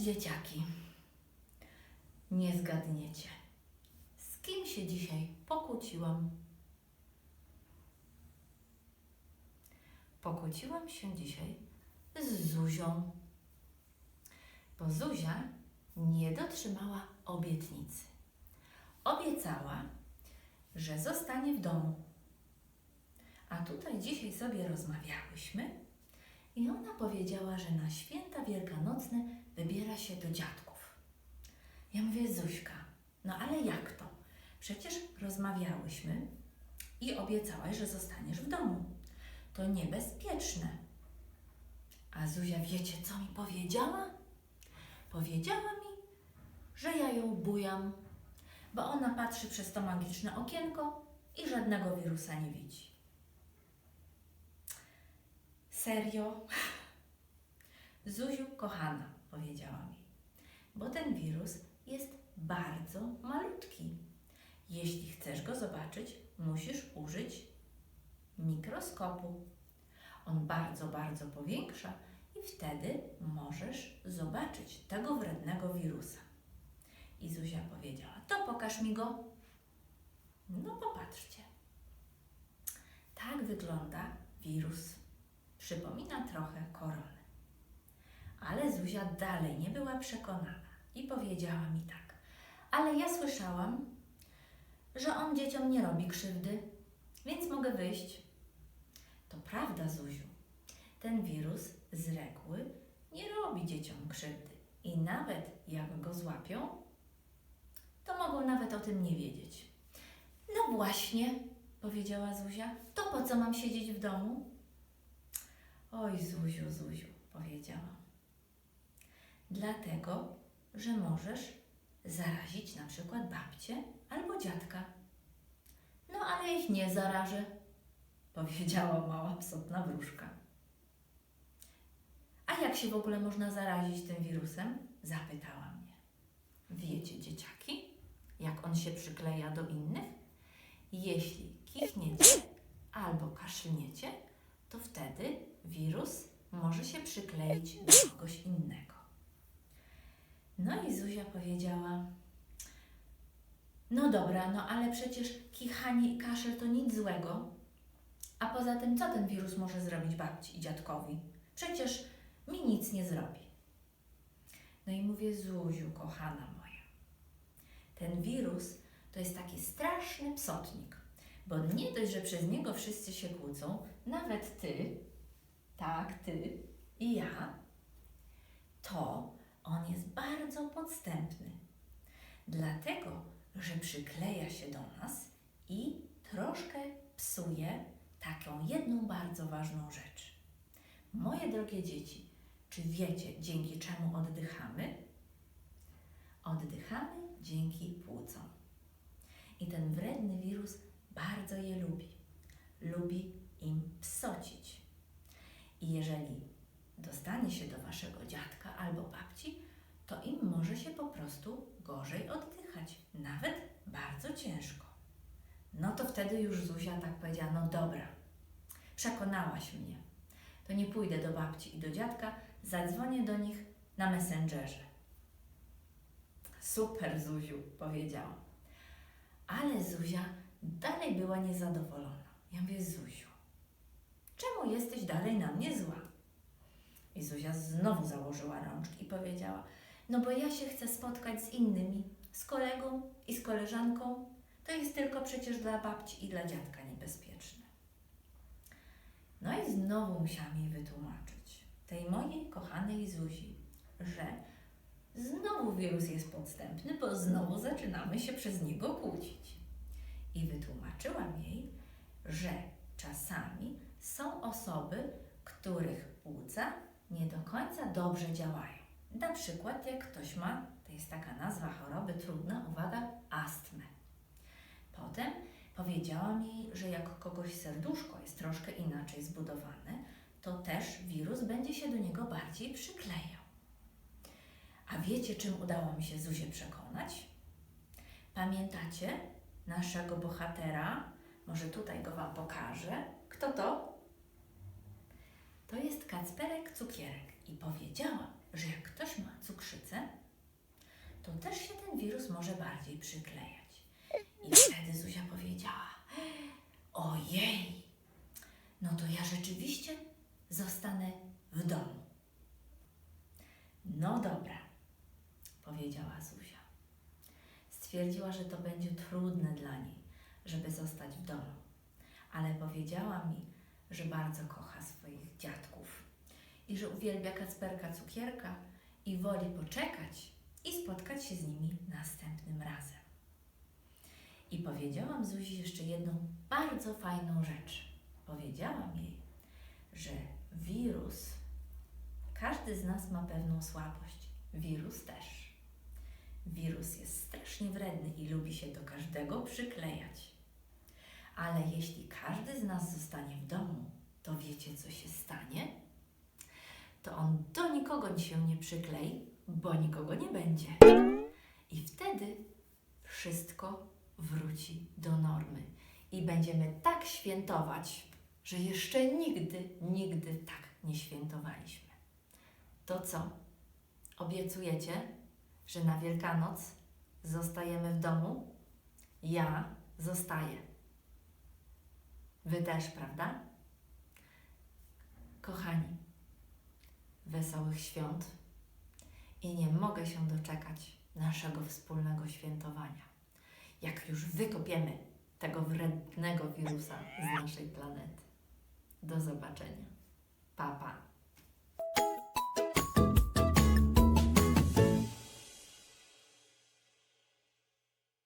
Dzieciaki. Nie zgadniecie, z kim się dzisiaj pokłóciłam? Pokłóciłam się dzisiaj z Zuzią, bo Zuzia nie dotrzymała obietnicy. Obiecała, że zostanie w domu. A tutaj dzisiaj sobie rozmawiałyśmy i ona powiedziała, że na święta wielkanocne wybiera się do dziadków. Ja mówię, Zuśka, no ale jak to? Przecież rozmawiałyśmy i obiecałaś, że zostaniesz w domu. To niebezpieczne. A Zuzia, wiecie, co mi powiedziała? Powiedziała mi, że ja ją bujam, bo ona patrzy przez to magiczne okienko i żadnego wirusa nie widzi. Serio? Zuziu, kochana, powiedziała mi, bo ten wirus jest bardzo malutki. Jeśli chcesz go zobaczyć, musisz użyć mikroskopu. On bardzo, bardzo powiększa i wtedy możesz zobaczyć tego wrednego wirusa. I Zuzia powiedziała: To pokaż mi go. No popatrzcie. Tak wygląda wirus. Przypomina trochę koronę. Ale Zuzia dalej nie była przekonana i powiedziała mi tak. Ale ja słyszałam, że on dzieciom nie robi krzywdy, więc mogę wyjść. To prawda, Zuziu. Ten wirus z reguły nie robi dzieciom krzywdy. I nawet jak go złapią, to mogą nawet o tym nie wiedzieć. No właśnie, powiedziała Zuzia, to po co mam siedzieć w domu? Oj, Zuziu, Zuziu, powiedziałam. Dlatego, że możesz zarazić na przykład babcię albo dziadka. No ale ich nie zarażę, powiedziała mała psotna wróżka. A jak się w ogóle można zarazić tym wirusem? Zapytała mnie. Wiecie, dzieciaki, jak on się przykleja do innych? Jeśli kichniecie albo kaszlniecie, to wtedy wirus może się przykleić do kogoś innego. No i Zuzia powiedziała: No dobra, no ale przecież kichanie i kaszel to nic złego. A poza tym, co ten wirus może zrobić babci i dziadkowi? Przecież mi nic nie zrobi. No i mówię: Zuziu, kochana moja, ten wirus to jest taki straszny psotnik, bo nie dość, że przez niego wszyscy się kłócą, nawet ty, tak, ty i ja, to on jest bardzo podstępny. Dlatego, że przykleja się do nas i troszkę psuje taką jedną bardzo ważną rzecz. Moje drogie dzieci, czy wiecie, dzięki czemu oddychamy? Oddychamy dzięki płucom. I ten wredny wirus bardzo je lubi. Lubi im psocić. I jeżeli dostanie się do waszego dziadka albo babci, to im może się po prostu gorzej oddychać, nawet bardzo ciężko. No to wtedy już Zuzia tak powiedziała: No dobra, przekonałaś mnie. To nie pójdę do babci i do dziadka, zadzwonię do nich na Messengerze. Super, Zuziu, powiedziałam. Ale Zuzia dalej była niezadowolona. Ja mówię, Zuziu, czemu jesteś dalej na mnie zła? I Zuzia znowu założyła rączki i powiedziała, no bo ja się chcę spotkać z innymi, z kolegą i z koleżanką. To jest tylko przecież dla babci i dla dziadka niebezpieczne. No i znowu musiałam jej wytłumaczyć, tej mojej kochanej Zuzi, że znowu wirus jest podstępny, bo znowu zaczynamy się przez niego kłócić. I wytłumaczyłam jej, że czasami są osoby, których płuca nie do końca dobrze działają. Na przykład jak ktoś ma, to jest taka nazwa choroby trudna, uwaga, astmę. Potem powiedziałam jej, że jak kogoś serduszko jest troszkę inaczej zbudowane, to też wirus będzie się do niego bardziej przyklejał. A wiecie, czym udało mi się Zuzię przekonać? Pamiętacie naszego bohatera? Może tutaj go Wam pokażę. Kto to? To jest Kacperek Cukierek i powiedziała, że jak ktoś ma cukrzycę, wirus może bardziej przyklejać. I wtedy Zuzia powiedziała: Ojej, no to ja rzeczywiście zostanę w domu. No dobra, powiedziała Zuzia. Stwierdziła, że to będzie trudne dla niej, żeby zostać w domu, ale powiedziała mi, że bardzo kocha swoich dziadków i że uwielbia Kacperka cukierka i woli poczekać i spotkać się z nimi następnym razem. I powiedziałam Zuzi jeszcze jedną bardzo fajną rzecz. Powiedziałam jej, że wirus, każdy z nas ma pewną słabość. Wirus też. Wirus jest strasznie wredny i lubi się do każdego przyklejać. Ale jeśli każdy z nas zostanie w domu, to wiecie, co się stanie? To on do nikogo się nie przyklei, bo nikogo nie będzie. I wtedy wszystko wróci do normy i będziemy tak świętować, że jeszcze nigdy, nigdy tak nie świętowaliśmy. To co? Obiecujecie, że na Wielkanoc zostajemy w domu? Ja zostaję. Wy też, prawda? Kochani, wesołych świąt i nie mogę się doczekać naszego wspólnego świętowania. Jak już wykopiemy tego wrednego wirusa z naszej planety. Do zobaczenia. Pa, pa.